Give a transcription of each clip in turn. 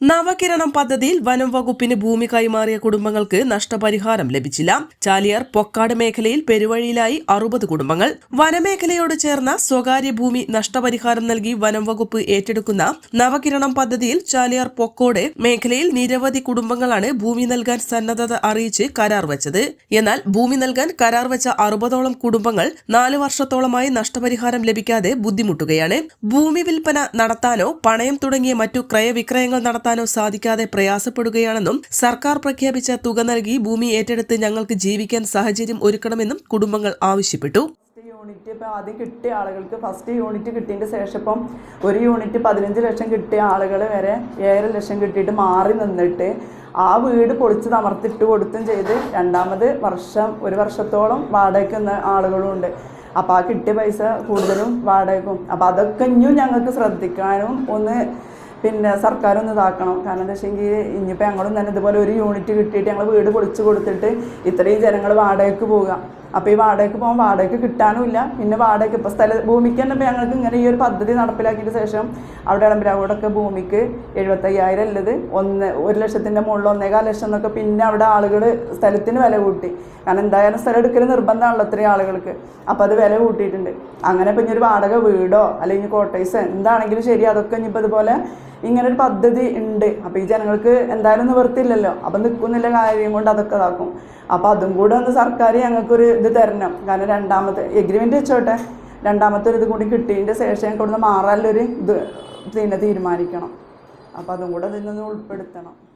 Navakiranam പദ്ധതിയിൽ വനം വകുപ്പിന് ഭൂമി കൈമാറിയ കുടുംബങ്ങൾക്ക് നഷ്ടപരിഹാരം ലഭിച്ചില്ല. ചാലിയാർ പൊക്കാട് മേഖലയിൽ പെരുവഴിയിലായി അറുപത് കുടുംബങ്ങൾ. വനമേഖലയോട് ചേർന്ന സ്വകാര്യ ഭൂമി നഷ്ടപരിഹാരം നൽകി വനം വകുപ്പ് ഏറ്റെടുക്കുന്ന നവകിരണം പദ്ധതിയിൽ ചാലിയാർ പൊക്കോട് മേഖലയിൽ നിരവധി കുടുംബങ്ങളാണ് ഭൂമി നൽകാൻ സന്നദ്ധത അറിയിച്ച് കരാർ വെച്ചത്. എന്നാൽ ഭൂമി നൽകാൻ കരാർ വെച്ച അറുപതോളം കുടുംബങ്ങൾ നാല് വർഷത്തോളമായി നഷ്ടപരിഹാരം ലഭിക്കാതെ ബുദ്ധിമുട്ടുകയാണ്. ഭൂമി വിൽപ്പന നടത്താനോ പണയം തുടങ്ങിയ മറ്റു ക്രയവിക്രയങ്ങൾ നടത്താനോ സാധിക്കാതെ പ്രയാസപ്പെടുകയാണെന്നും സർക്കാർ പ്രഖ്യാപിച്ച തുക നൽകി ഭൂമി ഏറ്റെടുത്ത് ഞങ്ങൾക്ക് ജീവിക്കാൻ സാഹചര്യം ഒരുക്കണമെന്നും കുടുംബങ്ങൾ ആവശ്യപ്പെട്ടു. യൂണിറ്റ് ഇപ്പോൾ ആദ്യം കിട്ടിയ ആളുകൾക്ക് ഫസ്റ്റ് യൂണിറ്റ് കിട്ടിയതിന്റെ ശേഷം ഇപ്പം ഒരു യൂണിറ്റ് പതിനഞ്ച് ലക്ഷം കിട്ടിയ ആളുകൾ വരെ ഏഴര ലക്ഷം കിട്ടിയിട്ട് മാറി നിന്നിട്ട് ആ വീട് പൊളിച്ച് തമർത്തിട്ട് കൊടുത്തും ചെയ്ത് രണ്ടാമത് വർഷം ഒരു വർഷത്തോളം വാടകയ്ക്ക് നിന്ന ആളുകളും ഉണ്ട്. അപ്പോൾ ആ കിട്ടിയ പൈസ കൂടുതലും വാടകയ്ക്കും. അപ്പോൾ അതൊക്കെ ഇനിയും ഞങ്ങൾക്ക് ശ്രദ്ധിക്കാനും ഒന്ന് പിന്നെ സർക്കാർ ഒന്ന് ഇതാക്കണം. കാരണം എന്താ വെച്ചെങ്കിൽ ഇനിയിപ്പോൾ ഞങ്ങളും തന്നെ ഇതുപോലെ ഒരു യൂണിറ്റ് കിട്ടിയിട്ട് ഞങ്ങൾ വീട് പൊളിച്ച് കൊടുത്തിട്ട് ഇത്രയും ജനങ്ങൾ വാടകയ്ക്ക് പോവുക. അപ്പോൾ ഈ വാടകയ്ക്ക് പോകാൻ വാടകയ്ക്ക് കിട്ടാനുമില്ല പിന്നെ വാടകയ്ക്ക് ഇപ്പോൾ സ്ഥല ഭൂമിക്ക് തന്നെ ഞങ്ങൾക്ക് ഇങ്ങനെ ഈ ഒരു പദ്ധതി നടപ്പിലാക്കിയതിന് ശേഷം അവിടെ ഇളമ്പരാവോടൊക്കെ ഭൂമിക്ക് എഴുപത്തയ്യായിരം ഉള്ളത്. ഒന്ന് ഒരു ലക്ഷത്തിന്റെ മുകളിൽ ഒന്നേകാൽ ലക്ഷം എന്നൊക്കെ പിന്നെ അവിടെ ആളുകൾ സ്ഥലത്തിന് വില കൂട്ടി. കാരണം എന്തായാലും സ്ഥലം എടുക്കൽ നിർബന്ധമാണല്ലോ ഇത്രയും ആളുകൾക്ക്. അപ്പോൾ അത് വില കൂട്ടിയിട്ടുണ്ട്. അങ്ങനെ ഇപ്പം ഒരു വാടക വീടോ അല്ലെങ്കിൽ കോട്ടേഴ്സ് എന്താണെങ്കിലും ശരി അതൊക്കെ ഇനിയിപ്പോൾ ഇതുപോലെ ഇങ്ങനെ ഒരു പദ്ധതി ഉണ്ട്. അപ്പോൾ ഈ ജനങ്ങൾക്ക് എന്തായാലും നിവർത്തില്ലല്ലോ അപ്പം നിൽക്കുന്നില്ല കാര്യം കൊണ്ട് അതൊക്കെ ഇതാക്കും. അപ്പോൾ അതും കൂടെ ഒന്ന് സർക്കാർ ഞങ്ങൾക്കൊരു ഇത് തരണം. കാരണം രണ്ടാമത്തെ എഗ്രിമെന്റ് വെച്ചോട്ടെ. രണ്ടാമത്തെ ഒരു ഇത് കൂടി കിട്ടിയതിന്റെ ശേഷം ഞങ്ങൾക്ക് ഇവിടുന്ന് മാറാനുള്ളൊരു ഇത് പിന്നെ തീരുമാനിക്കണം. അപ്പോൾ അതും കൂടെ ഇതിൽ നിന്ന് ഉൾപ്പെടുത്തണം.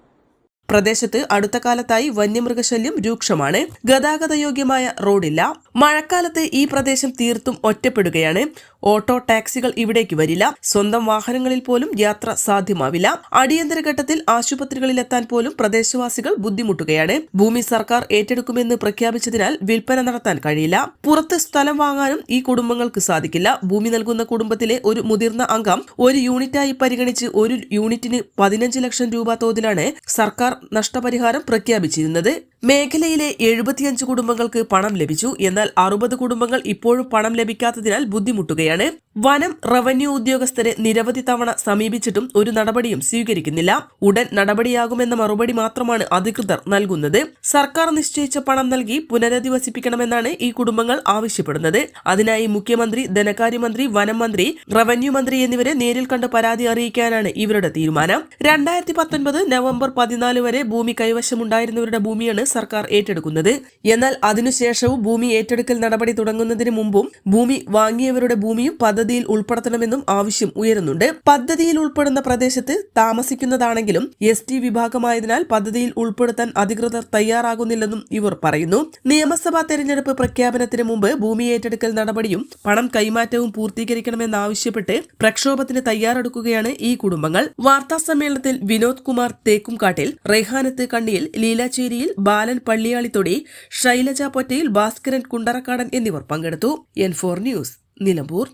പ്രദേശത്ത് അടുത്ത കാലത്തായി വന്യമൃഗശല്യം രൂക്ഷമാണ്. ഗതാഗതയോഗ്യമായ റോഡില്ല. മഴക്കാലത്ത് ഈ പ്രദേശം തീർത്തും ഒറ്റപ്പെടുകയാണ്. ഓട്ടോ ടാക്സികൾ ഇവിടേക്ക് വരില്ല. സ്വന്തം വാഹനങ്ങളിൽ പോലും യാത്ര സാധ്യമാവില്ല. അടിയന്തര ഘട്ടത്തിൽ ആശുപത്രികളിലെത്താൻ പോലും പ്രദേശവാസികൾ ബുദ്ധിമുട്ടുകയാണ്. ഭൂമി സർക്കാർ ഏറ്റെടുക്കുമെന്ന് പ്രഖ്യാപിച്ചതിനാൽ വിൽപ്പന നടത്താൻ കഴിയില്ല. പുറത്ത് സ്ഥലം വാങ്ങാനും ഈ കുടുംബങ്ങൾക്ക് സാധിക്കില്ല. ഭൂമി നൽകുന്ന കുടുംബത്തിലെ ഒരു മുതിർന്ന അംഗം ഒരു യൂണിറ്റായി പരിഗണിച്ച് ഒരു യൂണിറ്റിന് പതിനഞ്ച് ലക്ഷം രൂപ തോതിലാണ് സർക്കാർ നഷ്ടപരിഹാരം പ്രഖ്യാപിച്ചിരുന്നത്. മേഖലയിലെ എഴുപത്തിയഞ്ച് കുടുംബങ്ങൾക്ക് പണം ലഭിച്ചു. എന്നാൽ അറുപത് കുടുംബങ്ങൾ ഇപ്പോഴും പണം ലഭിക്കാത്തതിനാൽ ബുദ്ധിമുട്ടുകയാണ്. വനം റവന്യൂ ഉദ്യോഗസ്ഥരെ നിരവധി തവണ സമീപിച്ചിട്ടും ഒരു നടപടിയും സ്വീകരിക്കുന്നില്ല. ഉടൻ നടപടിയാകുമെന്ന മറുപടി മാത്രമാണ് അധികൃതർ നൽകുന്നത്. സർക്കാർ നിശ്ചയിച്ച പണം നൽകി പുനരധിവസിപ്പിക്കണമെന്നാണ് ഈ കുടുംബങ്ങൾ ആവശ്യപ്പെടുന്നത്. അതിനായി മുഖ്യമന്ത്രി ധനകാര്യമന്ത്രി വനം മന്ത്രി റവന്യൂ മന്ത്രി എന്നിവരെ നേരിൽ കണ്ട് പരാതി അറിയിക്കാനാണ് ഇവരുടെ തീരുമാനം. രണ്ടായിരത്തി പത്തൊൻപത് നവംബർ പതിനാല് വരെ ഭൂമി കൈവശമുണ്ടായിരുന്നവരുടെ ഭൂമിയാണ് സർക്കാർ ഏറ്റെടുക്കുന്നത്. എന്നാൽ അതിനുശേഷവും ഭൂമി ഏറ്റെടുക്കൽ നടപടി തുടങ്ങുന്നതിന് മുമ്പും ഭൂമി വാങ്ങിയവരുടെ ഭൂമിയും പദ്ധതിയിൽ ഉൾപ്പെടുത്തണമെന്നും ആവശ്യം ഉയരുന്നുണ്ട്. പദ്ധതിയിൽ ഉൾപ്പെടുന്ന പ്രദേശത്ത് താമസിക്കുന്നതാണെങ്കിലും എസ് ടി വിഭാഗമായതിനാൽ പദ്ധതിയിൽ ഉൾപ്പെടുത്താൻ അധികൃതർ തയ്യാറാകുന്നില്ലെന്നും ഇവർ പറയുന്നു. നിയമസഭാ തെരഞ്ഞെടുപ്പ് പ്രഖ്യാപനത്തിന് മുമ്പ് ഭൂമി ഏറ്റെടുക്കൽ നടപടിയും പണം കൈമാറ്റവും പൂർത്തീകരിക്കണമെന്നാവശ്യപ്പെട്ട് പ്രക്ഷോഭത്തിന് തയ്യാറെടുക്കുകയാണ് ഈ കുടുംബങ്ങൾ. വാർത്താ സമ്മേളനത്തിൽ വിനോദ് കുമാർ തേക്കുംകാട്ടിൽ റെഹാനത്ത് കണ്ണിയിൽ ലീലാച്ചേരിയിൽ ബാലൻ പള്ളിയാളിത്തൊടി ശൈലജ പൊറ്റയിൽ ഭാസ്കരൻ കുണ്ടറക്കാടൻ എന്നിവർ പങ്കെടുത്തു. N four news Nilambur.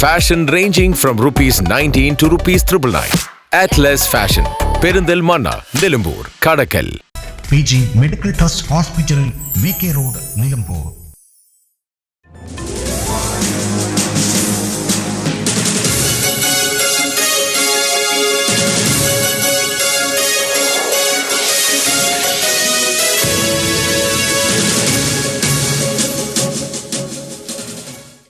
Fashion ranging from rupees 19 to rupees 999. Atlas Fashion. Perinthalmanna Nilambur Kadakkal P G medical trust hospital V K road